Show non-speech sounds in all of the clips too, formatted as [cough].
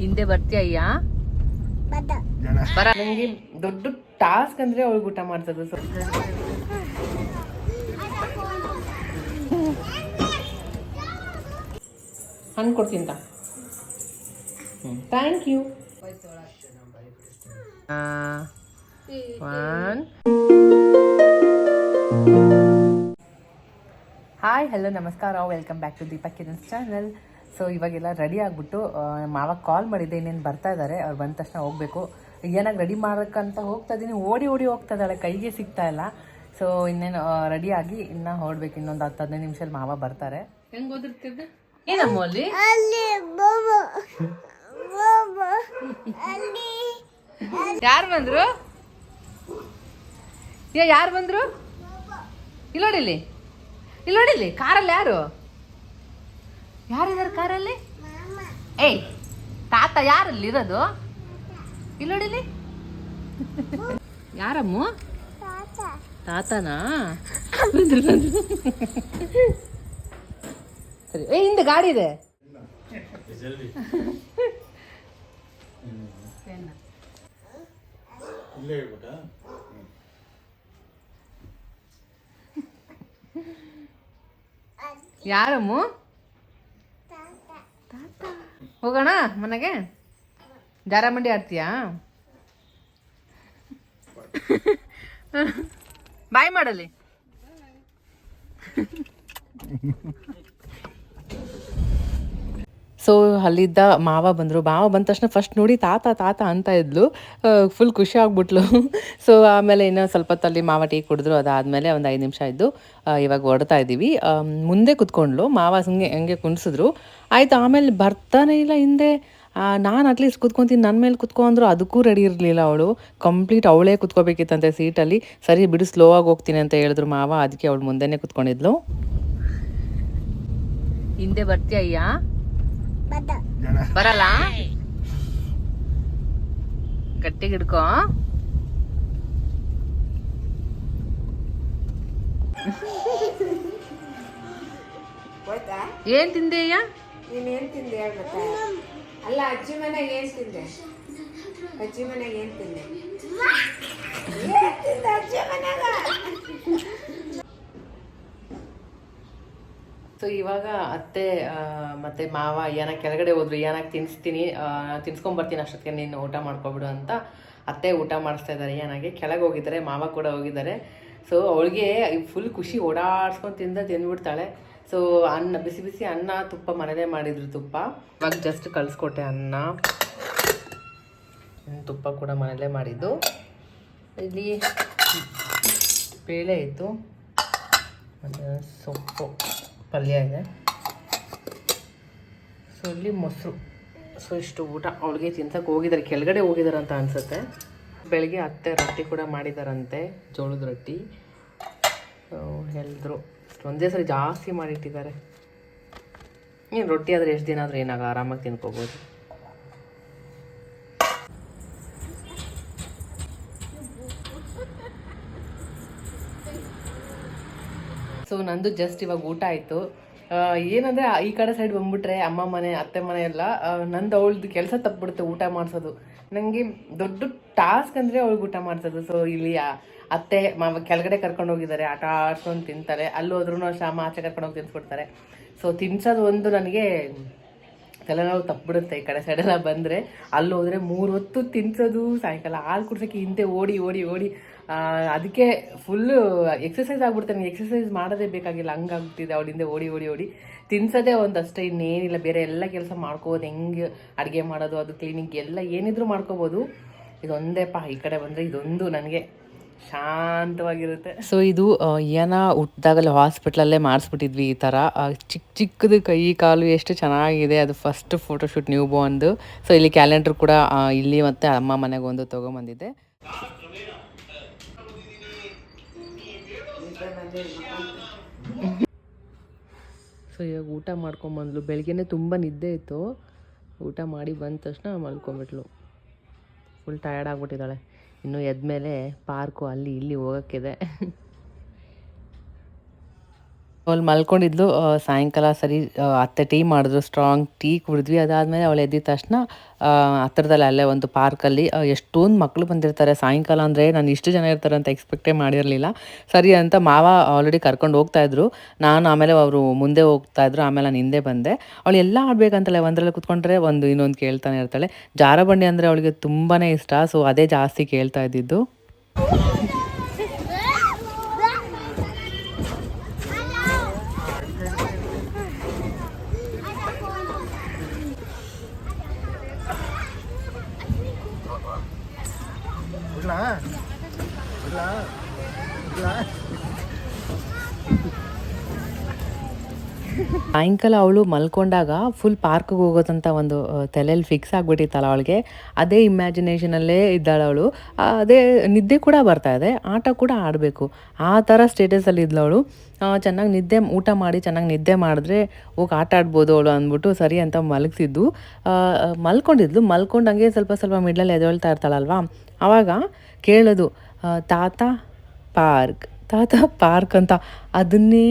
ಹಿಂದೆ ಬರ್ತೀಯ ಬರ. ನಂಗೆ ದೊಡ್ಡ ಟಾಸ್ಕ್ ಅಂದ್ರೆ ಅವಳಿಗೆ ಊಟ ಮಾಡ್ತದ ಹಣ್ಣು ಕೊಡ್ತೀನಿ thank you one hi hello ನಮಸ್ಕಾರ. Welcome back to Deepak Kiran's channel so ಇವಾಗೆಲ್ಲ ರೆಡಿ ಆಗಿಬಿಟ್ಟು ಮಾವ ಕಾಲ್ ಮಾಡಿದ್ದೆ ಇನ್ನೇನು ಬರ್ತಾ ಇದ್ದಾರೆ ಅವ್ರು ಬಂದ ತಕ್ಷಣ ಹೋಗಬೇಕು. ಏನಾಗಿ ರೆಡಿ ಮಾಡೋಕ್ಕಂತ ಹೋಗ್ತಾ ಇದ್ದೀನಿ ಓಡಿ ಓಡಿ ಹೋಗ್ತಾ ಇದ್ದಾಳೆ ಕೈಗೆ ಸಿಗ್ತಾ ಇಲ್ಲ. ಸೊ ಇನ್ನೇನು ರೆಡಿ ಆಗಿ ಇನ್ನು ಹೊರಡ್ಬೇಕು ಇನ್ನೊಂದು ಹತ್ತು ಹದಿನೈದು ನಿಮಿಷದಲ್ಲಿ ಮಾವ ಬರ್ತಾರೆ. ಹೆಂಗೆ ಓದಿರ್ತಿದ್ದೆ ಏನಮ್ಮ ಅಲ್ಲಿ? ಯಾರು ಬಂದ್ರು? ಯಾರು ಬಂದ್ರು? ಇಲ್ಲಿ ನೋಡಿಲ್ಲಿ ಇಲ್ಲಿ ನೋಡಿಲ್ಲಿ ಕಾರಲ್ಲಿ ಯಾರು? ಯಾರಿದ್ದಾರೆ ಕಾರಲ್ಲಿ? ಏಯ್ ತಾತ ಯಾರಲ್ಲಿ ಇರೋದು? ಇಲ್ಲಿ ನೋಡಿಲಿ ಯಾರಮ್ಮ? ತಾತನಾ? ಬಂದ್ರು ಬಂದ್ರು ಸರಿ ಏ ಹಿಂದೆ ಗಾಡಿ ಇದೆ. ಯಾರಮ್ಮ? ಹೋಗೋಣ ಮನೆಗೆ? ಜಾರಮಂಡಿ ಆಡ್ತೀಯಾ? ಬಾಯ್ ಮಾಡಲಿ. [laughs] ಸೊ ಅಲ್ಲಿದ್ದ ಮಾವ ಬಂದರು. ಮಾವ ಬಂದ ತಕ್ಷಣ ಫಸ್ಟ್ ನೋಡಿ ತಾತ ತಾತ ಅಂತ ಇದ್ಲು. ಫುಲ್ ಖುಷಿ ಆಗ್ಬಿಟ್ಲು. [laughs] ಸೊ ಆಮೇಲೆ ಇನ್ನೂ ಸ್ವಲ್ಪ ತಲ್ಲಿ ಮಾವ ಟೀ ಕುಡಿದ್ರು. ಅದಾದಮೇಲೆ ಒಂದು ಐದು ನಿಮಿಷ ಇದ್ದು ಇವಾಗ ಹೊಡ್ತಾ ಇದ್ದೀವಿ ಮುಂದೆ ಕುತ್ಕೊಂಡ್ಲು ಮಾವ ಹಂಗೆ ಹಂಗೆ ಕುಣಿಸಿದ್ರು. ಆಯಿತು, ಆಮೇಲೆ ಬರ್ತಾನೆ ಇಲ್ಲ ಹಿಂದೆ. ನಾನು ಅಟ್ಲೀಸ್ಟ್ ಕುತ್ಕೊತೀನಿ. ನನ್ನ ಮೇಲೆ ಕುತ್ಕೊ ಅದಕ್ಕೂ ರೆಡಿ ಇರಲಿಲ್ಲ ಅವಳು. ಕಂಪ್ಲೀಟ್ ಅವಳೇ ಕುತ್ಕೋಬೇಕಿತ್ತಂತೆ ಸೀಟಲ್ಲಿ ಸರಿ ಬಿಡು ಸ್ಲೋ ಆಗಿ ಹೋಗ್ತೀನಿ ಅಂತ ಹೇಳಿದ್ರು ಮಾವ. ಅದಕ್ಕೆ ಅವಳು ಮುಂದೆನೇ ಕುತ್ಕೊಂಡಿದ್ಲು. ಹಿಂದೆ ಬರ್ತೀಯ ಬರಲ್ಲ? ಗಟ್ಟಿಗೆ ಹಿಡ್ಕೋ ಏನ್ ತಿಂದೆಯ್ಯ ನೀನೇನ್ ತಿಂದೆ ಹೇಳ್ ಮತ್ತೆ ಅಲ್ಲ ಅಜ್ಜಿ ಮನೆಗೆ ಏನ್ ತಿಂದೆ? ಅಜ್ಜಿ ಮನೆಗೆ ಏನ್ ತಿಂದೆ? ಏನ್ ತಿಂದೆ ಅಜ್ಜಿ ಮನೆಗ? ಸೊ ಇವಾಗ ಅತ್ತೆ ಮತ್ತೆ ಮಾವ ಏನ ಕೆಳಗಡೆ ಹೋದ್ರು ಏನಾಗ ತಿನ್ಸ್ತೀನಿ ತಿನ್ಸ್ಕೊಂಬರ್ತೀನಿ ಅಷ್ಟೊತ್ತಿಗೆ, ನೀನು ಊಟ ಮಾಡ್ಕೊಬಿಡು ಅಂತ ಅತ್ತೆ ಊಟ ಮಾಡಿಸ್ತಾ ಇದ್ದಾರೆ. ಏನಾಗೆ ಕೆಳಗೆ ಹೋಗಿದ್ದಾರೆ, ಮಾವ ಕೂಡ ಹೋಗಿದ್ದಾರೆ. ಸೊ ಅವಳಿಗೆ ಫುಲ್ ಖುಷಿ ಓಡಾಡ್ಸ್ಕೊಂಡು ತಿಂದ ತಿಂದ್ಬಿಡ್ತಾಳೆ. ಸೊ ಅನ್ನ, ಬಿಸಿ ಬಿಸಿ ಅನ್ನ, ತುಪ್ಪ ಮನೇಲೇ ಮಾಡಿದ್ರು ತುಪ್ಪ. ಇವಾಗ ಜಸ್ಟ್ ಕಳಿಸ್ಕೊಟ್ಟೆ ಅನ್ನ. ತುಪ್ಪ ಕೂಡ ಮನೇಲೇ ಮಾಡಿದ್ದು. ಇಲ್ಲಿ ಬೇಳೆ ಇತ್ತು. ಸೊಪ್ಪು. ಪಲ್ಯ ಇದೆ. ಸೊ ಇಲ್ಲಿ ಮೊಸರು. ಸೊ ಇಷ್ಟು ಊಟ ಅವಳಿಗೆ ತಿಂತಕ್ಕೆ ಹೋಗಿದ್ದಾರೆ ಕೆಳಗಡೆ ಹೋಗಿದ್ದಾರೆ ಅಂತ ಅನಿಸುತ್ತೆ. ಬೆಳಗ್ಗೆ ಅತ್ತೆ ರೊಟ್ಟಿ ಕೂಡ ಮಾಡಿದಾರಂತೆ, ಜೋಳದ ರೊಟ್ಟಿ. ಹೇಳಿದ್ರು ಒಂದೇ ಸರಿ ಜಾಸ್ತಿ ಮಾಡಿಟ್ಟಿದ್ದಾರೆ. ಏನು ರೊಟ್ಟಿ ಆದರೆ ಎಷ್ಟು ದಿನ ಆದರೂ ಏನಾಗ ಆರಾಮಾಗಿ ತಿನ್ಕೋಬೋದು. ನಂದು ಜಸ್ಟ್ ಇವಾಗ ಊಟ ಆಯಿತು. ಏನಂದರೆ ಈ ಕಡೆ ಸೈಡ್ ಬಂದ್ಬಿಟ್ರೆ ಅಮ್ಮ ಮನೆ, ಅತ್ತೆ ಮನೆ ಎಲ್ಲ ನಂದು ಅವಳದು ಕೆಲಸ ತಪ್ಪಿಬಿಡುತ್ತೆ ಊಟ ಮಾಡಿಸೋದು. ನನಗೆ ದೊಡ್ಡ ಟಾಸ್ಕ್ ಅಂದರೆ ಅವಳಿಗೆ ಊಟ ಮಾಡಿಸೋದು. ಸೊ ಇಲ್ಲಿ ಅತ್ತೆ, ಮಾವ ಕೆಳಗಡೆ ಕರ್ಕೊಂಡು ಹೋಗಿದ್ದಾರೆ. ಆಟ ಆಡ್ಸ್ಕೊಂಡು ತಿಂತಾರೆ. ಅಲ್ಲಿ ಹೋದ್ರೂ ಅಷ್ಟು ಅಮ್ಮ ಆಚೆ ಕರ್ಕೊಂಡು ಹೋಗಿ ತಿನ್ಸ್ಬಿಡ್ತಾರೆ. ಸೊ ತಿನ್ಸೋದು ಒಂದು ನನಗೆ ತಲೆನೋವು ತಪ್ಪಿಬಿಡುತ್ತೆ ಈ ಕಡೆ ಸೈಡೆಲ್ಲ ಬಂದರೆ. ಅಲ್ಲಿ ಹೋದರೆ ಮೂರು ಹೊತ್ತು ತಿನ್ಸೋದು, ಸಾಯಂಕಾಲ ಹಾಲು ಕುಡ್ಸೋಕ್ಕೆ ಹಿಂದೆ ಓಡಿ ಓಡಿ ಓಡಿ ಅದಕ್ಕೆ ಫುಲ್ಲು ಎಕ್ಸಸೈಸ್ ಆಗ್ಬಿಡ್ತಾನೆ. ಎಕ್ಸಸೈಸ್ ಮಾಡೋದೇ ಬೇಕಾಗಿಲ್ಲ. ಹಂಗಾಗ್ಬಿಟ್ಟಿದೆ. ಅವಳಿಂದ ಓಡಿ ಓಡಿ ಓಡಿ. ತಿನ್ಸೋದೇ ಒಂದಷ್ಟೇ ಇನ್ನೇನಿಲ್ಲ. ಬೇರೆ ಎಲ್ಲ ಕೆಲಸ ಮಾಡ್ಕೋಬೋದು. ಹೆಂಗೆ ಅಡುಗೆ ಮಾಡೋದು, ಅದು ಕ್ಲೀನಿಂಗ್ ಎಲ್ಲ ಏನಿದ್ರು ಮಾಡ್ಕೋಬೋದು. ಇದೊಂದೇಪ್ಪ ಈ ಕಡೆ ಬಂದರೆ ಇದೊಂದು ನನಗೆ ಶಾಂತವಾಗಿರುತ್ತೆ. ಸೊ ಇದು ಏನ ಹುಟ್ಟಿದಾಗಲೇ ಹಾಸ್ಪಿಟ್ಲಲ್ಲೇ ಮಾಡಿಸ್ಬಿಟ್ಟಿದ್ವಿ ಈ ಥರ ಚಿಕ್ಕ ಚಿಕ್ಕದು ಕೈ, ಕಾಲು ಎಷ್ಟು ಚೆನ್ನಾಗಿದೆ. ಅದು ಫಸ್ಟ್ ಫೋಟೋಶೂಟ್ ನ್ಯೂ ಬಾರ್ನ್ದು ಸೊ ಇಲ್ಲಿ ಕ್ಯಾಲೆಂಡರ್ ಕೂಡ ಇಲ್ಲಿ ಮತ್ತೆ ಅಮ್ಮ ಮನೆಗೆ ಒಂದು ತೊಗೊಂಬಂದಿದ್ದೆ. ಸೊ ಇವಾಗ ಊಟ ಮಾಡ್ಕೊಂಬಂದ್ಲು ಬೆಳಗ್ಗೆನೆ ತುಂಬ ನಿದ್ದೆ ಇತ್ತು. ಊಟ ಮಾಡಿ ಬಂದ ತಕ್ಷಣ ಮಲ್ಕೊಂಬಿಟ್ಲು ಫುಲ್ ಟಯರ್ಡ್ ಆಗಿಬಿಟ್ಟಿದ್ದಾಳೆ. ಇನ್ನು ಎದ್ಮೇಲೆ ಪಾರ್ಕು ಅಲ್ಲಿ ಇಲ್ಲಿ ಹೋಗೋಕ್ಕಿದೆ. ಅವಳು ಮಲ್ಕೊಂಡಿದ್ಲು ಸಾಯಂಕಾಲ ಸರಿ ಅತ್ತೆ ಟೀ ಮಾಡಿದ್ರು ಸ್ಟ್ರಾಂಗ್ ಟೀ ಕುಡಿದ್ವಿ. ಅದಾದಮೇಲೆ ಅವಳು ಎದ್ದಿದ ತಕ್ಷಣ ಹತ್ರದಲ್ಲಿ ಅಲ್ಲೇ ಒಂದು ಪಾರ್ಕಲ್ಲಿ ಎಷ್ಟೊಂದು ಮಕ್ಕಳು ಬಂದಿರ್ತಾರೆ. ಸಾಯಂಕಾಲ ಅಂದರೆ ನಾನು ಇಷ್ಟು ಜನ ಇರ್ತಾರೆ ಅಂತ ಎಕ್ಸ್ಪೆಕ್ಟೇ ಮಾಡಿರಲಿಲ್ಲ. ಸರಿ ಅಂತ ಮಾವ ಆಲ್ರೆಡಿ ಕರ್ಕೊಂಡು ಹೋಗ್ತಾಯಿದ್ರು ನಾನು ಆಮೇಲೆ ಅವರು ಮುಂದೆ ಹೋಗ್ತಾ ಇದ್ರು, ಆಮೇಲೆ ನಾನು ಹಿಂದೆ ಬಂದೆ. ಅವಳು ಎಲ್ಲ ಆಡ್ಬೇಕಂತಲೇ ಒಂದರಲ್ಲಿ ಕುತ್ಕೊಂಡ್ರೆ ಒಂದು ಇನ್ನೊಂದು ಕೇಳ್ತಾನೆ ಇರ್ತಾಳೆ. ಜಾರಬಂಡಿ ಅಂದರೆ ಅವಳಿಗೆ ತುಂಬಾ ಇಷ್ಟ ಸೊ ಅದೇ ಜಾಸ್ತಿ ಕೇಳ್ತಾ ಇದ್ದಿದ್ದು. ಸಾಯಂಕಾಲ ಅವಳು ಮಲ್ಕೊಂಡಾಗ ಫುಲ್ ಪಾರ್ಕ್ಗೆ ಹೋಗೋದಂತ ಒಂದು ತಲೆಯಲ್ಲಿ ಫಿಕ್ಸ್ ಆಗಿಬಿಟ್ಟಿತ್ತಲ್ಲ ಅವಳಿಗೆ. ಅದೇ ಇಮ್ಯಾಜಿನೇಷನಲ್ಲೇ ಇದ್ದಾಳೆ ಅವಳು. ಅದೇ ನಿದ್ದೆ ಕೂಡ ಬರ್ತಾ ಇದೆ. ಆಟ ಕೂಡ ಆಡಬೇಕು. ಆ ಥರ ಸ್ಟೇಟಸಲ್ಲಿ ಇದ್ಲು ಅವಳು. ಚೆನ್ನಾಗಿ ನಿದ್ದೆ, ಊಟ ಮಾಡಿ ಚೆನ್ನಾಗಿ ನಿದ್ದೆ ಮಾಡಿದ್ರೆ, ಹೋಗಿ ಆಟ ಆಡ್ಬೋದು ಅವಳು ಅಂದ್ಬಿಟ್ಟು ಸರಿ ಅಂತ ಮಲಗಿಸಿದ್ದು ಮಲ್ಕೊಂಡಿದ್ಲು. ಮಲ್ಕೊಂಡಂಗೆ ಸ್ವಲ್ಪ ಸ್ವಲ್ಪ ಮಿಡ್ಲಲ್ಲಿ ಎದ್ದೇಳ್ತಾ ಇರ್ತಾಳಲ್ವಾ? ಆವಾಗ ಕೇಳೋದು ತಾತ ಪಾರ್ಕ್ ತಾತ ಪಾರ್ಕ್ ಅಂತ. ಅದನ್ನೇ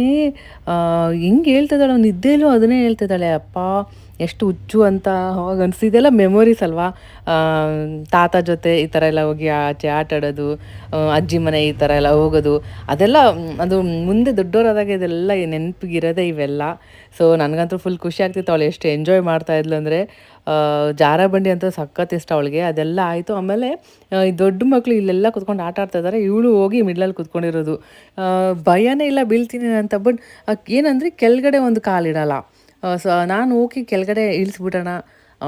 ಹೆಂಗೆ ಹೇಳ್ತಿದ್ದಾಳೆ? ನಿದ್ದೆಲೂ ಅದನ್ನೇ ಹೇಳ್ತಿದ್ದಾಳೆ. ಅಪ್ಪ ಎಷ್ಟು ಹುಚ್ಚು ಅಂತ ಅವಾಗ ಅನಿಸಿದೆಲ್ಲ ಮೆಮೊರೀಸ್ ಅಲ್ವಾ? ತಾತ ಜೊತೆ ಈ ಥರ ಎಲ್ಲ ಹೋಗಿ ಆಚೆ ಆಟ ಆಡೋದು ಅಜ್ಜಿ ಮನೆ ಈ ಥರ ಎಲ್ಲ ಹೋಗೋದು, ಅದೆಲ್ಲ ಅದು ಮುಂದೆ ದೊಡ್ಡವರಾದಾಗ ಇದೆಲ್ಲ ನೆನಪಿಗಿರೋದೆ ಇವೆಲ್ಲ. ಸೊ ನನಗಂತೂ ಫುಲ್ ಖುಷಿ ಆಗ್ತಿತ್ತು. ಅವಳು ಎಷ್ಟು ಎಂಜಾಯ್ ಮಾಡ್ತಾ ಇದ್ಲು ಅಂದರೆ ಜಾರ ಬಂಡಿ ಅಂತ ಸಖತ್ ಇಷ್ಟ ಅವಳಿಗೆ. ಅದೆಲ್ಲ ಆಯಿತು. ಆಮೇಲೆ ದೊಡ್ಡ ಮಕ್ಕಳು ಇಲ್ಲೆಲ್ಲ ಕುತ್ಕೊಂಡು ಆಟ ಆಡ್ತಾ ಇದ್ದಾರೆ ಇವಳು ಹೋಗಿ ಮಿಡ್ಲಲ್ಲಿ ಕುತ್ಕೊಂಡಿರೋದು. ಭಯನೇ ಇಲ್ಲ ಬೀಳ್ತೀನಿ ಅಂತ ಬಟ್ ಏನಂದರೆ ಕೆಳಗಡೆ ಒಂದು ಕಾಲಿಡಲ್ಲ. ಸೊ, ನಾನು ಹೋಗಿ ಕೆಳಗಡೆ ಇಳಿಸ್ಬಿಡೋಣ.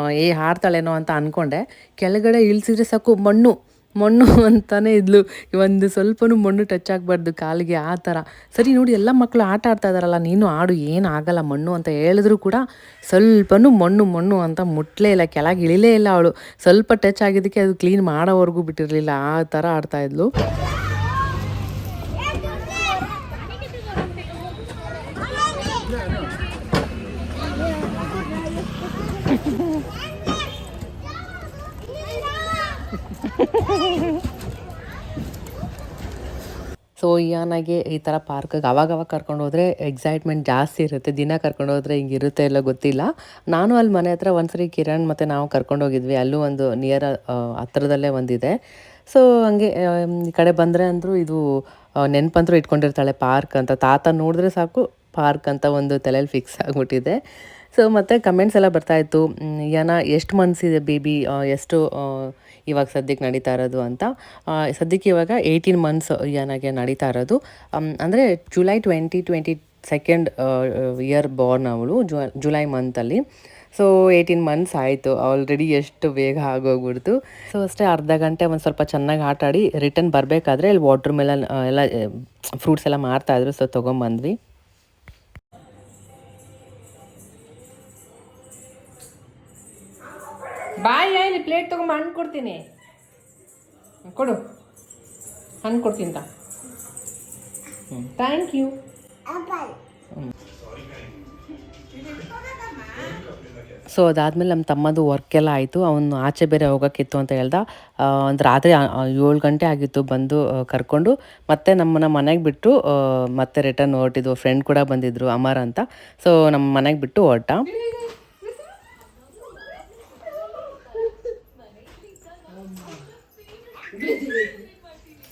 ಏ, ಹಾಡ್ತಾಳೇನೋ ಅಂತ ಅಂದ್ಕೊಂಡೆ ಕೆಳಗಡೆ ಇಳಿಸಿದ್ರೆ ಸಾಕು, ಮಣ್ಣು ಮಣ್ಣು ಅಂತಾನೆ ಇದ್ಲು. ಒಂದು ಸ್ವಲ್ಪನೂ ಮಣ್ಣು ಟಚ್ ಆಗಬಾರ್ದು ಕಾಲಿಗೆ, ಆ ಥರ. ಸರಿ ನೋಡಿ, ಎಲ್ಲ ಮಕ್ಕಳು ಆಟ ಆಡ್ತಾ ಇದಾರಲ್ಲ, ನೀನು ಆಡು ಏನು ಆಗಲ್ಲ, ಮಣ್ಣು ಅಂತ ಹೇಳಿದ್ರು ಕೂಡ ಸ್ವಲ್ಪನೂ ಮಣ್ಣು ಮಣ್ಣು ಅಂತ ಮುಟ್ಲೇ ಇಲ್ಲ, ಕೆಳಗೆ ಇಳಿಲೇ ಇಲ್ಲ ಅವಳು. ಸ್ವಲ್ಪ ಟಚ್ ಆಗಿದ್ದಕ್ಕೆ ಅದು ಕ್ಲೀನ್ ಮಾಡೋವರೆಗೂ ಬಿಟ್ಟಿರಲಿಲ್ಲ, ಆ ಥರ ಆಡ್ತಾ ಸೊ ಯಾನಾಗೆ ಈ ಥರ ಪಾರ್ಕಿಗೆ ಅವಾಗ ಕರ್ಕೊಂಡು ಹೋದರೆ ಎಕ್ಸೈಟ್ಮೆಂಟ್ ಜಾಸ್ತಿ ಇರುತ್ತೆ. ದಿನ ಕರ್ಕೊಂಡು ಹೋದರೆ ಹಿಂಗೆ ಇರುತ್ತೆ ಎಲ್ಲ ಗೊತ್ತಿಲ್ಲ. ನಾನು ಅಲ್ಲಿ ಮನೆ ಹತ್ರ ಒಂದ್ಸರಿ ಕಿರಣ್ ಮತ್ತು ನಾವು ಕರ್ಕೊಂಡು ಹೋಗಿದ್ವಿ. ಅಲ್ಲೂ ಒಂದು ನಿಯರ್ ಹತ್ರದಲ್ಲೇ ಒಂದಿದೆ. ಸೊ ಹಂಗೆ ಈ ಕಡೆ ಬಂದರೆ ಅಂದರೂ ಇದು ನೆನಪಂತರೂ ಇಟ್ಕೊಂಡಿರ್ತಾಳೆ ಪಾರ್ಕ್ ಅಂತ. ತಾತ ನೋಡಿದ್ರೆ ಸಾಕು ಪಾರ್ಕ್ ಅಂತ ಒಂದು ತಲೆಯಲ್ಲಿ ಫಿಕ್ಸ್ ಆಗಿಬಿಟ್ಟಿದೆ. ಸೊ ಮತ್ತು ಕಮೆಂಟ್ಸ್ ಎಲ್ಲ ಬರ್ತಾಯಿತ್ತು ಯಾನ ಎಷ್ಟು ಮಂತ್ಸ್ ಇದೆ ಬೇಬಿ ಎಷ್ಟು ಇವಾಗ ಸದ್ಯಕ್ಕೆ ನಡೀತಾ ಇರೋದು ಅಂತ. ಸದ್ಯಕ್ಕೆ ಇವಾಗ ಏಯ್ಟೀನ್ ಮಂತ್ಸ್ ಯಾನಾಗೆ ನಡೀತಾ ಇರೋದು. ಅಂದರೆ July twenty twenty second year born ಅವಳು, ಜು ಜುಲೈ ಮಂತಲ್ಲಿ ಸೊ ಏಯ್ಟೀನ್ ಮಂತ್ಸ್ ಆಯಿತು. ಆಲ್ರೆಡಿ ಎಷ್ಟು ಬೇಗ ಆಗೋಗ್ಬಿಡ್ತು. ಸೊ ಅಷ್ಟೇ ಅರ್ಧ ಗಂಟೆ ಒಂದು ಸ್ವಲ್ಪ ಚೆನ್ನಾಗಿ ಆಟಾಡಿ ರಿಟರ್ನ್ ಬರಬೇಕಾದ್ರೆ ಇಲ್ಲಿ ವಾಟ್ರ್ ಮೆಲನ್ ಎಲ್ಲ ಫ್ರೂಟ್ಸ್ ಎಲ್ಲ ಮಾರ್ತಾಯಿದ್ರು ಸೊ ತೊಗೊಂಬಂದ್ವಿ. ಪ್ಲೇಟ್ ತೊಗೊಂಬ ಹಣ್ಣು ಕೊಡ್ತೀನಿ. ಕೊಡು. ಹಣ್ಣು ಕೊಡ್ತೀನಿ ತಾ. ಥ್ಯಾಂಕ್ ಯು ಸೊ ಅದಾದಮೇಲೆ ನಮ್ಮ ತಮ್ಮದು ವರ್ಕ್ ಎಲ್ಲ ಆಯಿತು. ಅವನು ಆಚೆ ಬೇರೆ ಹೋಗೋಕ್ಕಿತ್ತು ಅಂತ ಹೇಳ್ದ. ಒಂದು ರಾತ್ರಿ ಏಳು ಗಂಟೆ ಆಗಿತ್ತು ಬಂದು ಕರ್ಕೊಂಡು. ಮತ್ತೆ ನಮ್ಮನ್ನ ಮನೆಗೆ ಬಿಟ್ಟು ಮತ್ತೆ ರಿಟರ್ನ್ ಹೊರಟಿದ್ವು. ಫ್ರೆಂಡ್ ಕೂಡ ಬಂದಿದ್ರು ಅಮರ್ ಅಂತ. ಸೊ ನಮ್ಮ ಮನೆಗೆ ಬಿಟ್ಟು ಹೊರಟ.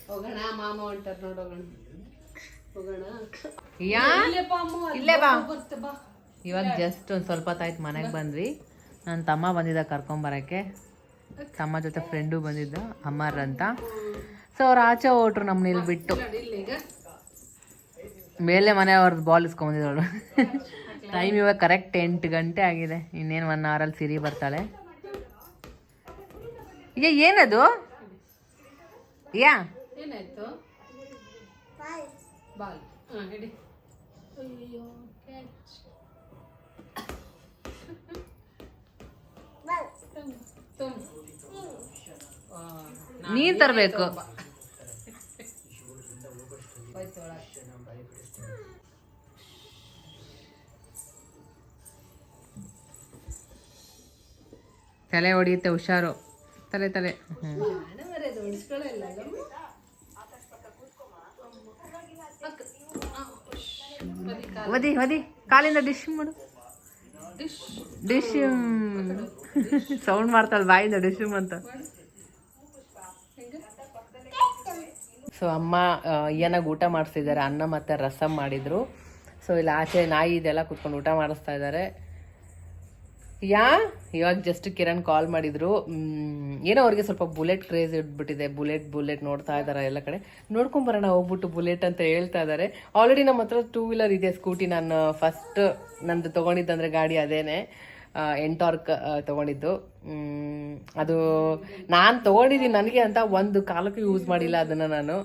ಹೋಗೋಣ ಮಾಮ ಹೊಂಟಾರ ನೋಡೋಣ ಹೋಗೋಣ. ಇಲ್ಲೇ ಬಾ ಇವಾಗ ಜಸ್ಟ್ ಒಂದು ಸ್ವಲ್ಪ ಹೊತ್ತಾಯ್ತು ಮನೆಗೆ ಬಂದ್ವಿ. ನನ್ನ ತಮ್ಮ ಬಂದಿದ್ದ ಕರ್ಕೊಂಬರಕ್ಕೆ ತಮ್ಮ ಜೊತೆ ಫ್ರೆಂಡು ಬಂದಿದ್ದ ಅಮರ್ ಅಂತ. ಸೊ ಅವ್ರು ಆಚೆ ಹೊಟ್ರು ನಮ್ಮನ್ನ ಇಲ್ಲಿ ಬಿಟ್ಟು ಮೇಲೆ ಮನೆ ಅವ್ರದ್ದು ಬಾಲ್ ಇಸ್ಕೊಂಬಂದಿದ್ದವಳು ಟೈಮ್ ಇವಾಗ ಕರೆಕ್ಟ್ ಎಂಟು ಗಂಟೆ ಆಗಿದೆ. ಇನ್ನೇನು ಒನ್ ಅವರಲ್ಲಿ ಸಿರಿ ಬರ್ತಾಳೆ. ಈಗ ಏನದು? ಯಾ? ಏನಾಯ್ತು? ಬಾಲ್. ಹಾ ಹಿಡಿ ಅಯ್ಯೋ ಕ್ಯಾಚ್ ನೀರು ತರಬೇಕು. ತಲೆ ಹೊಡಿಯುತ್ತೆ ಹುಷಾರು. ತಲೆ ತಲೆ. ಹ್ಞೂ ಮರ್ಯಾದೆ ಉಳಿಸ್ಕೊಳ್ಳಲ್ಲ ಒದಿ ಒದಿ ಕಾಲಿಂದ ಡಿಶ್ ಮಾಡು. ಡಿಶ್ ಸೌಂಡ್ ಮಾಡ್ತಾಳೆ ಬಾಯಿಂದ ಡಿಶ್ ಅಂತ ಸೊ ಅಮ್ಮ ಏನಾಗ ಊಟ ಮಾಡಿಸ್ತಿದ್ದಾರೆ ಅನ್ನ ಮತ್ತು ರಸಮ್ ಮಾಡಿದ್ರು. ಸೊ ಇಲ್ಲಿ ಆಚೆ ನಾಯಿ ಇದೆಲ್ಲ ಕುತ್ಕೊಂಡು ಊಟ ಮಾಡಿಸ್ತಾ ಇದ್ದಾರೆ. ಯಾ? ಇವಾಗ ಜಸ್ಟ್ ಕಿರಣ್ ಕಾಲ್ ಮಾಡಿದ್ರು. ಏನೋ ಅವ್ರಿಗೆ ಸ್ವಲ್ಪ ಬುಲೆಟ್ ಕ್ರೇಜ್ ಇಟ್ಬಿಟ್ಟಿದೆ. ಬುಲೆಟ್ ಬುಲೆಟ್ ನೋಡ್ತಾ ಇದ್ದಾರೆ ಎಲ್ಲ ಕಡೆ. ನೋಡ್ಕೊಂಬರೋಣ ಹೋಗ್ಬಿಟ್ಟು ಬುಲೆಟ್ ಅಂತ ಹೇಳ್ತಾ ಇದ್ದಾರೆ ಆಲ್ರೆಡಿ ನಮ್ಮ ಹತ್ರ ಟೂ ವೀಲರ್ ಇದೆ ಸ್ಕೂಟಿ ನಾನು ಫಸ್ಟ್ ನಂದು ತೊಗೊಂಡಿದ್ದಂದ್ರೆ ಗಾಡಿ ಅದೇನೆ. ಎಂಟಾರ್ಕ್ ತಗೊಂಡಿದ್ದು. ಅದು ನಾನು ತಗೊಂಡಿದ್ದೀನಿ ನನಗೆ ಅಂತ ಒಂದು ಕಾಲಕ್ಕೂ ಯೂಸ್ ಮಾಡಿಲ್ಲ ಅದನ್ನು ನಾನು.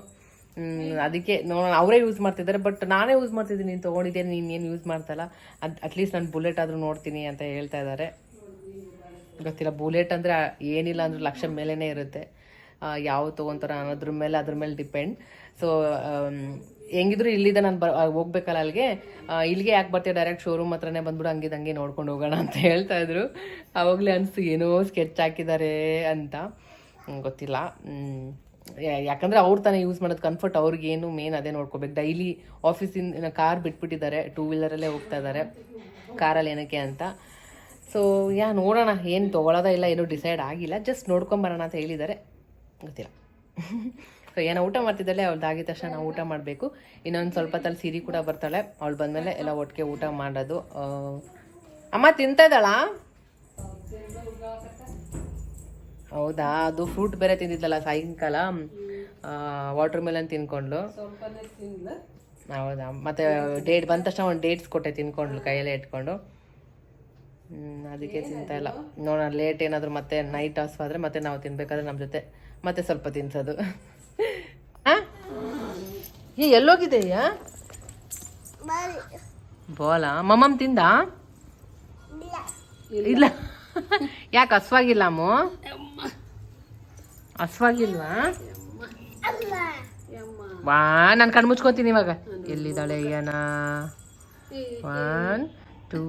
ಅದಕ್ಕೆ ನೋಡೋಣ. ಅವರೇ ಯೂಸ್ ಮಾಡ್ತಿದ್ದಾರೆ ಬಟ್ ನಾನೇ ಯೂಸ್ ಮಾಡ್ತಿದ್ದೀನಿ. ನೀನು ತೊಗೊಂಡಿದ್ದೆ ನೀನು ಏನು ಯೂಸ್ ಮಾಡ್ತಲ್ಲ? ಅದು ಅಟ್ಲೀಸ್ಟ್ ನಾನು ಬುಲೆಟ್ ಆದರೂ ನೋಡ್ತೀನಿ ಅಂತ ಹೇಳ್ತಾ ಇದ್ದಾರೆ ಗೊತ್ತಿಲ್ಲ ಬುಲೆಟ್ ಅಂದರೆ ಏನಿಲ್ಲ ಅಂದ್ರೆ ಲಕ್ಷ ಮೇಲೇ ಇರುತ್ತೆ. ಯಾವ ತೊಗೊತಾರ ಅನ್ನೋದ್ರ ಮೇಲೆ, ಅದ್ರ ಮೇಲೆ ಡಿಪೆಂಡ್ ಸೊ ಹೆಂಗಿದ್ರು ಇಲ್ಲಿದ್ದ ನಾನು ಬ ಹೋಗ್ಬೇಕಲ್ಲ ಅಲ್ಲಿಗೆ. ಇಲ್ಲಿಗೆ ಯಾಕೆ ಬರ್ತೀವಿ ಡೈರೆಕ್ಟ್ ಶೋರೂಮ್ ಹತ್ರನೇ ಬಂದ್ಬಿಟ್ಟು ಹಂಗಿದ ಹಂಗೆ ನೋಡ್ಕೊಂಡು ಹೋಗೋಣ ಅಂತ ಹೇಳ್ತಾ ಇದ್ರು. ಆವಾಗಲೇ ಅನಿಸ್ತು, ಏನೋ ಸ್ಕೆಚ್ ಹಾಕಿದ್ದಾರೆ ಅಂತ. ಗೊತ್ತಿಲ್ಲ. ಯಾಕಂದ್ರೆ ಅವ್ರು ತಾನೇ ಯೂಸ್ ಮಾಡೋದು ಕಂಫರ್ಟ್ ಅವ್ರಿಗೇನು ಮೇನ್ ಅದೇ ನೋಡ್ಕೋಬೇಕು. ಡೈಲಿ ಆಫೀಸಿಂದ ಕಾರ್ ಬಿಟ್ಬಿಟ್ಟಿದ್ದಾರೆ ಟೂ ವೀಲರಲ್ಲೇ ಹೋಗ್ತಾ ಇದ್ದಾರೆ ಕಾರಲ್ಲಿ ಏನಕ್ಕೆ ಅಂತ. ಸೊ ಯಾ, ನೋಡೋಣ, ಏನು ತೊಗೊಳೋದ ಇಲ್ಲ, ಏನೂ ಡಿಸೈಡ್ ಆಗಿಲ್ಲ. ಜಸ್ಟ್ ನೋಡ್ಕೊಂಬರೋಣ ಅಂತ ಹೇಳಿದ್ದಾರೆ. ಗೊತ್ತಿಲ್ಲ. ಸೊ ಏನೋ ಊಟ ಮಾಡ್ತಿದ್ದಾಳೆ? ಅವ್ಳದ್ದು ಆಗಿದ ತಕ್ಷಣ ನಾವು ಊಟ ಮಾಡಬೇಕು. ಇನ್ನೊಂದು ಸ್ವಲ್ಪ ತಲೆ ಸಿರಿ ಕೂಡ ಬರ್ತಾಳೆ. ಅವಳು ಬಂದಮೇಲೆ ಎಲ್ಲ ಒಟ್ಟಿಗೆ ಊಟ ಮಾಡೋದು. ಅಮ್ಮ ತಿಂತಾ ಹೌದಾ? ಅದು ಫ್ರೂಟ್ ಬೇರೆ ತಿಂದಿದ್ದಲ್ಲ ಸಾಯಂಕಾಲ. ವಾಟರ್ ಮೆಲನ್ ತಿನ್ಕೊಂಡ್ಲು ಹೌದಾ? ಮತ್ತೆ ಡೇಟ್ ಬಂದ ತಕ್ಷಣ ಒಂದು ಡೇಟ್ಸ್ ಕೊಟ್ಟೆ ತಿನ್ಕೊಂಡ್ಲು ಕೈಯಲ್ಲೇ ಇಟ್ಕೊಂಡು. ಹ್ಮ್, ಅದಕ್ಕೆ ತಿಂತಾ ಇಲ್ಲ. ನೋಡೋಣ ಲೇಟ್ ಏನಾದರೂ ಮತ್ತೆ ನೈಟ್ ಹಸ್ವಾದ್ರೆ ಮತ್ತೆ ನಾವು ತಿನ್ಬೇಕಾದ್ರೆ ನಮ್ಮ ಜೊತೆ. ಮತ್ತೆ ಸ್ವಲ್ಪ ತಿನ್ಸೋದು? [laughs] ಏ ಎಲ್ಲೋಗಿದೆಯಾ ಬೋಲಾ. ಮಮ್ಮಮ್ ತಿಂದ? ಇಲ್ಲ. [laughs] ಯಾಕೆ ಹಸ್ವಾಗಿಲ್ಲ ಅಮ್ಮು ಹಸ್ವಾಗಿಲ್ವಾ? ವಾ ನಾನು ಕಣ್ಣು ಮುಚ್ಕೋತೀನಿ ಇವಾಗ. ಎಲ್ಲಿದ್ದಾಳೆ ಅಯ್ಯನ ಒನ್ ಟೂ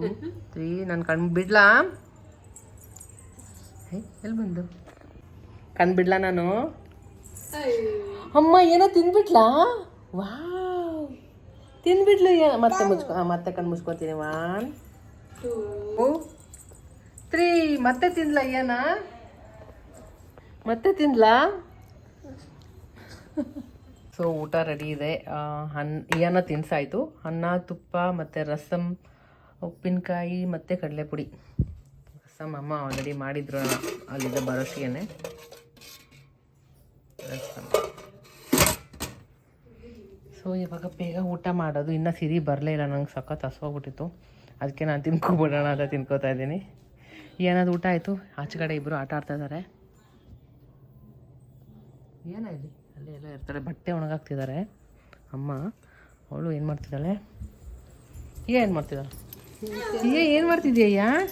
ತ್ರೀ ನನ್ನ ಕಣ್ಣು ಬಿಡ್ಲಾ? ಎಲ್ಲಿ ಬಂದು? ಕಣ್ಣು ಬಿಡ್ಲಾ ನಾನು? ಅಮ್ಮ ಏನೋ ತಿಂದ್ಬಿಟ್ಲಾ ವಾ ತಿಂದ್ಬಿಟ್ಲು ಏ- ಮತ್ತೆ ಮುಚ್ಕೊ ಮತ್ತೆ ಕಣ್ಣು ಮುಚ್ಕೊತೀನಿ. ಒನ್ ಟೂ ತ್ರೀ ಮತ್ತೆ ತಿನ್ಲ ಏನ ಮತ್ತೆ ತಿನ್ಲಾ ಸೊ ಊಟ ರೆಡಿ ಇದೆ. ಅನ್ನ ಅನ್ ಏನ ತಿನ್ಸಾಯ್ತು. ಅನ್ನ ತುಪ್ಪ, ಮತ್ತು ರಸಮ್ ಉಪ್ಪಿನಕಾಯಿ, ಮತ್ತು ಕಡಲೆಪುಡಿ. ರಸಮ್ ಅಮ್ಮ ಆಲ್ರೆಡಿ ಮಾಡಿದ್ರು ಅಲ್ಲಿಂದ ಬರೋಷ್ಗೇನೆ ರಸಮ್ ಸೊ ಇವಾಗ ಬೇಗ ಊಟ ಮಾಡೋದು. ಇನ್ನೂ ಸಿರಿ ಬರಲೇ ಇಲ್ಲ. ನಂಗೆ ಸಖತ್ ಹಸ್ವಾಗ್ಬಿಟ್ಟಿತ್ತು. ಅದಕ್ಕೆ ನಾನು ತಿನ್ಕೊಬಿಡೋಣ ಅಂತ ತಿನ್ಕೋತಾ ಇದ್ದೀನಿ. ಏನಾದ್ರು ಊಟ ಆಯಿತು. ಆಚೆ ಕಡೆ ಇಬ್ಬರು ಆಟ ಆಡ್ತಾ ಇದ್ದಾರೆ ಏನಾಗಲಿ ಅಲ್ಲೇ ಎಲ್ಲ ಇರ್ತಾರೆ ಬಟ್ಟೆ ಒಣಗಾಕ್ತಿದ್ದಾರೆ. ಅಮ್ಮ ಅವಳು ಏನು ಮಾಡ್ತಿದ್ದಾಳೆ? ಏನು ಮಾಡ್ತಿದ್ದಾಳೆ? ಏ ಏನು ಮಾಡ್ತಿದ್ದಾಳೆ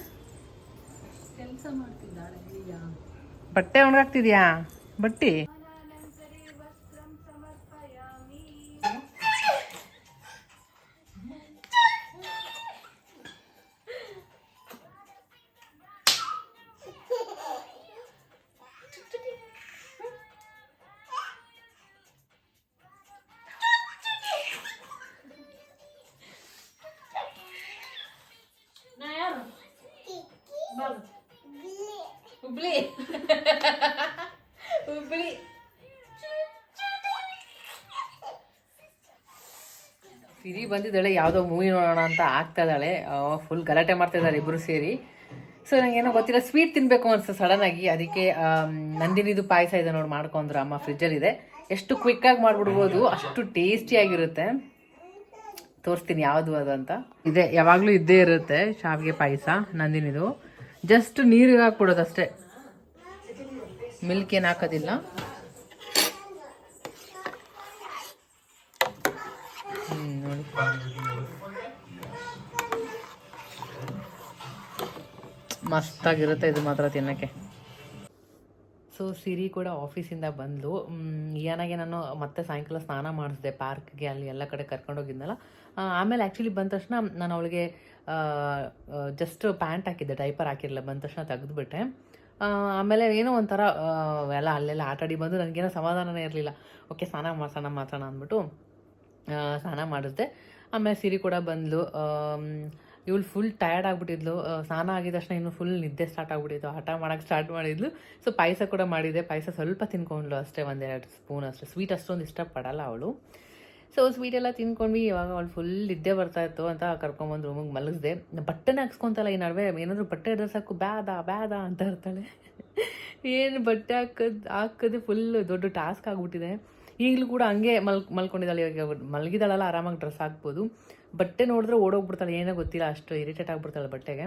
ಬಟ್ಟೆ ಒಣಗಾಕ್ತಿದ್ಯಾ? ಬಟ್ಟಿ? ಬಂದಿದ್ದಾಳೆ, ಯಾವುದೋ ಮೂವಿ ನೋಡೋಣ ಅಂತ ಆಗ್ತಾ ಇದ್ದಾಳೆ. ಫುಲ್ ಗಲಾಟೆ ಮಾಡ್ತಾ ಇದ್ದಾರೆ ಇಬ್ಬರು ಸೇರಿ. ಸೊ ಏನೋ ಗೊತ್ತಿಲ್ಲ ಸ್ವೀಟ್ ಅನ್ಸುತ್ತೆ ಸಡನ್ ಆಗಿ. ಅದಕ್ಕೆ ನಂದಿನಿದು ಪಾಯಸ ಇದೆ ನೋಡಿ ಮಾಡ್ಕೊಂಡ್ರು, ಅಮ್ಮ ಫ್ರಿಜ್ಜಲ್ಲಿ ಇದೆ. ಎಷ್ಟು ಕ್ವಿಕ್ಕಾಗಿ ಮಾಡ್ಬಿಡ್ಬೋದು, ಅಷ್ಟು ಟೇಸ್ಟಿಯಾಗಿರುತ್ತೆ ತೋರಿಸ್ತೀನಿ ಯಾವುದು ಅದು ಅಂತ. ಇದೆ, ಯಾವಾಗಲೂ ಇದ್ದೇ ಇರುತ್ತೆ ಶಾವಿಗೆ ಪಾಯಸ, ನಂದಿನಿದು. ಜಸ್ಟ್ ನೀರಿಗೆ ಹಾಕ್ಬಿಡೋದು ಅಷ್ಟೇ. ಮಿಲ್ಕ್ ಏನು ಹಾಕೋದಿಲ್ಲ. ನೋಡಿ. ಮಸ್ತಾಗಿರುತ್ತೆ ಇದು ಮಾತ್ರ ತಿನ್ನೋಕ್ಕೆ. ಸೊ ಸಿರಿ ಕೂಡ ಆಫೀಸಿಂದ ಬಂದು ಏನಾಗೆ ನಾನು ಮತ್ತೆ ಸಾಯಂಕಾಲ ಸ್ನಾನ ಮಾಡಿಸಿದೆ ಪಾರ್ಕ್ಗೆ ಅಲ್ಲಿ ಎಲ್ಲ ಕಡೆ ಕರ್ಕೊಂಡೋಗಿದ್ನಲ್ಲ ಆಮೇಲೆ ಆ್ಯಕ್ಚುಲಿ ಬಂದ ತಕ್ಷಣ ನಾನು ಅವಳಿಗೆ ಜಸ್ಟ್ ಪ್ಯಾಂಟ್ ಹಾಕಿದ್ದೆ ಡೈಪರ್ ಹಾಕಿರಲಿಲ್ಲ, ಬಂದ ತಕ್ಷಣ ತೆಗೆದುಬಿಟ್ಟೆ. ಆಮೇಲೆ ಏನೋ ಒಂಥರ ಎಲ್ಲ ಅಲ್ಲೆಲ್ಲ ಆಟಾಡಿ ಬಂದು ನನಗೇನೋ ಸಮಾಧಾನನೇ ಇರಲಿಲ್ಲ. ಓಕೆ, ಸ್ನಾನ ಮಾಡ್ಸೋಣ ಮಾಡ್ಸೋಣ ಅಂದ್ಬಿಟ್ಟು ಸ್ನಾನ ಮಾಡುತ್ತೆ. ಆಮೇಲೆ ಸಿರಿ ಕೂಡ ಬಂದ್ಲು. ಇವಳು ಫುಲ್ ಟಯರ್ಡ್ ಆಗಿಬಿಟ್ಟಿದ್ಲು. ಸ್ನಾನ ಆಗಿದ ತಕ್ಷಣ ಇನ್ನು ಫುಲ್ ನಿದ್ದೆ ಸ್ಟಾರ್ಟ್ ಆಗಿಬಿಟ್ಟಿದ್ದು ಹಠ ಮಾಡೋಕ್ಕೆ ಸ್ಟಾರ್ಟ್ ಮಾಡಿದ್ಲು. ಸೊ ಪಾಯಸ ಕೂಡ ಮಾಡಿದೆ. ಪಾಯಸ ಸ್ವಲ್ಪ ತಿನ್ಕೊಂಡ್ಲು ಅಷ್ಟೇ, ಒಂದೆರಡು ಸ್ಪೂನ್ ಅಷ್ಟೇ. ಸ್ವೀಟ್ ಅಷ್ಟೊಂದು ಇಷ್ಟಪಡಲ್ಲ ಅವಳು. ಸೊ ಸ್ವೀಟ್ ಎಲ್ಲ ತಿನ್ಕೊಂಡ್ವಿ. ಇವಾಗ ಅವಳು ಫುಲ್ ನಿದ್ದೆ ಬರ್ತಾ ಇತ್ತು ಅಂತ ಕರ್ಕೊಂಬಂದು ರೂಮಿಗೆ ಮಲಗಿಸ್ದೆ. ಬಟ್ಟೆನ ಹಾಕ್ಸ್ಕೊತಲ್ಲ ಈ ನಡುವೆ. ಏನಾದರೂ ಬಟ್ಟೆ ಹಿಡಿದ್ರೆ ಸಾಕು. ಬ್ಯಾದ ಬ್ಯಾದ ಅಂತ ಇರ್ತಾಳೆ. ಏನು ಬಟ್ಟೆ ಹಾಕೋದು ಹಾಕೋದು ಫುಲ್ ದೊಡ್ಡ ಟಾಸ್ಕ್ ಆಗಿಬಿಟ್ಟಿದೆ. ಈಗಲೂ ಕೂಡ ಹಂಗೆ ಮಲ್, ಮಲ್ಕೊಂಡಿದ್ದಾಳೆ ಇವಾಗ ಮಲಗಿದಾಳಲ್ಲ ಆರಾಮಾಗಿ ಡ್ರೆಸ್ ಹಾಕ್ಬೋದು. ಬಟ್ಟೆ ನೋಡಿದ್ರೆ ಓಡೋಗ್ಬಿಡ್ತಾಳೆ, ಏನೋ ಗೊತ್ತಿಲ್ಲ, ಅಷ್ಟು ಇರಿಟೇಟ್ ಆಗಿಬಿಡ್ತಾಳೆ ಬಟ್ಟೆಗೆ.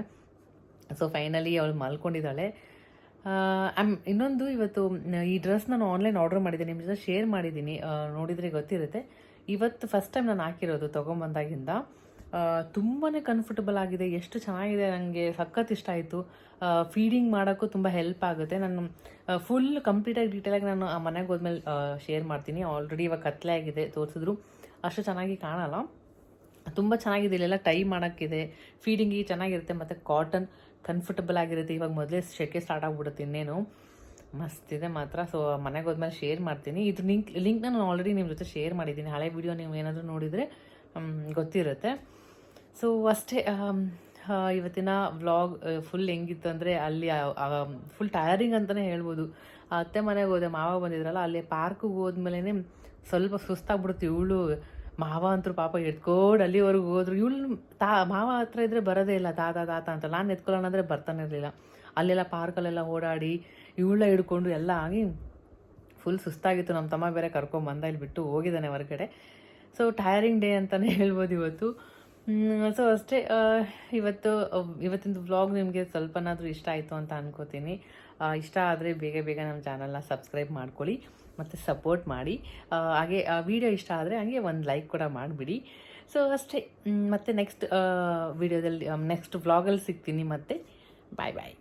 ಸೊ ಫೈನಲಿ ಅವಳು ಮಲ್ಕೊಂಡಿದ್ದಾಳೆ. ಆಮ್ ಇನ್ನೊಂದು ಇವತ್ತು ಈ ಡ್ರೆಸ್ ನಾನು ಆನ್ಲೈನ್ ಆರ್ಡರ್ ಮಾಡಿದ್ದೀನಿ ನಿಮ್ಮ ಜೊತೆ ಶೇರ್ ಮಾಡಿದ್ದೀನಿ. ನೋಡಿದರೆ ಗೊತ್ತಿರುತ್ತೆ. ಇವತ್ತು ಫಸ್ಟ್ ಟೈಮ್ ನಾನು ಹಾಕಿರೋದು ತೊಗೊಂಬಂದಾಗಿಂದ. ತುಂಬಾ ಕಂಫರ್ಟಬಲ್ ಆಗಿದೆ. ಎಷ್ಟು ಚೆನ್ನಾಗಿದೆ ನನಗೆ ಸಖತ್ ಇಷ್ಟ ಆಯಿತು. ಫೀಡಿಂಗ್ ಮಾಡೋಕ್ಕೂ ತುಂಬ ಹೆಲ್ಪ್ ಆಗುತ್ತೆ. ನಾನು ಫುಲ್ ಕಂಪ್ಲೀಟಾಗಿ ಡೀಟೇಲಾಗಿ ನಾನು ಆ ಮನೆಗೆ ಹೋದ್ಮೇಲೆ ಶೇರ್ ಮಾಡ್ತೀನಿ. ಆಲ್ರೆಡಿ ಇವಾಗ ಕತ್ಲೆ ಆಗಿದೆ ತೋರಿಸಿದ್ರು. ಅಷ್ಟು ಚೆನ್ನಾಗಿ ಕಾಣಲ್ಲ. ತುಂಬ ಚೆನ್ನಾಗಿದೆ. ಇಲ್ಲೆಲ್ಲ ಟೈ ಮಾಡೋಕ್ಕಿದೆ. ಫೀಡಿಂಗಿಗೆ ಚೆನ್ನಾಗಿರುತ್ತೆ. ಮತ್ತು ಕಾಟನ್ ಕಂಫರ್ಟಬಲ್ ಆಗಿರುತ್ತೆ. ಇವಾಗ ಮೊದಲೇ ಶೆಕೆ ಸ್ಟಾರ್ಟ್ ಆಗಿಬಿಡುತ್ತೆ ಇನ್ನೇನು. ಮಸ್ತಿದೆ ಮಾತ್ರ. ಸೊ ಮನೆಗೆ ಹೋದ್ಮೇಲೆ ಶೇರ್ ಮಾಡ್ತೀನಿ. ಇದು ಲಿಂಕ್ ಲಿಂಕ್ನ ನಾನು ಆಲ್ರೆಡಿ ನಿಮ್ಮ ಜೊತೆ ಶೇರ್ ಮಾಡಿದ್ದೀನಿ. ಹಳೆ ವಿಡಿಯೋ ನೀವು ಏನಾದರೂ ನೋಡಿದರೆ ಗೊತ್ತಿರುತ್ತೆ. ಸೊ ಅಷ್ಟೇ ಇವತ್ತಿನ ವ್ಲಾಗ್ ಫುಲ್ ಹೆಂಗಿತ್ತು ಅಂದರೆ ಅಲ್ಲಿ ಫುಲ್ ಟಯರಿಂಗ್ ಅಂತಲೇ ಹೇಳ್ಬೋದು. ಅತ್ತೆ ಮನೆಗೆ ಹೋದೆ, ಮಾವ ಬಂದಿದ್ರಲ್ಲ, ಅಲ್ಲಿ ಪಾರ್ಕಿಗೆ ಹೋದ್ಮೇಲೆ ಸ್ವಲ್ಪ ಸುಸ್ತಾಗ್ಬಿಡ್ತು ಇವಳು. ಮಾವ ಅಂತೂ ಪಾಪ ಎತ್ಕೊಂಡು ಅಲ್ಲಿವರೆಗೂ ಹೋದ್ರು. ಇವಳು ತಾ, ಮಾವ ಹತ್ರ ಇದ್ದರೆ ಬರೋದೇ ಇಲ್ಲ ತಾತ ತಾತ ಅಂತ. ನಾನು ಎತ್ಕೊಳ್ಳೋಣ ಅಂದರೆ ಬರ್ತಾನೆ ಇರಲಿಲ್ಲ. ಅಲ್ಲೆಲ್ಲ ಪಾರ್ಕಲ್ಲೆಲ್ಲ ಓಡಾಡಿ ಇವಳ ಹಿಡ್ಕೊಂಡು ಎಲ್ಲ ಆಗಿ ಫುಲ್ ಸುಸ್ತಾಗಿತ್ತು. ನಮ್ಮ ತಮ್ಮ ಬೇರೆ ಕರ್ಕೊಂಡು ಬಂದ, ಇಲ್ಲಿ ಬಿಟ್ಟು ಹೋಗಿದ್ದಾನೆ ಹೊರಗಡೆ. ಸೊ ಟಯರಿಂಗ್ ಡೇ ಅಂತಲೇ ಹೇಳ್ಬೋದು ಇವತ್ತು. ಸೊ ಅಷ್ಟೇ ಇವತ್ತು ಇವತ್ತಿನ ವ್ಲಾಗ್ ನಿಮಗೆ ಸ್ವಲ್ಪನಾದರೂ ಇಷ್ಟ ಆಯಿತು ಅಂತ ಅನ್ಕೋತೀನಿ. ಇಷ್ಟ ಆದರೆ ಬೇಗ ಬೇಗ ನಮ್ಮ ಚಾನಲ್ನ ಸಬ್ಸ್ಕ್ರೈಬ್ ಮಾಡ್ಕೊಳ್ಳಿ, ಮತ್ತು ಸಪೋರ್ಟ್ ಮಾಡಿ. ಹಾಗೆ ವಿಡಿಯೋ ಇಷ್ಟ ಆದರೆ ಹಾಗೆ ಒಂದು ಲೈಕ್ ಕೂಡ ಮಾಡಿಬಿಡಿ. ಸೊ ಅಷ್ಟೇ ಮತ್ತೆ ನೆಕ್ಸ್ಟ್ ವಿಡಿಯೋದಲ್ಲಿ ನೆಕ್ಸ್ಟ್ ವ್ಲಾಗಲ್ಲಿ ಸಿಗ್ತೀನಿ ಮತ್ತೆ. ಬಾಯ್ ಬಾಯ್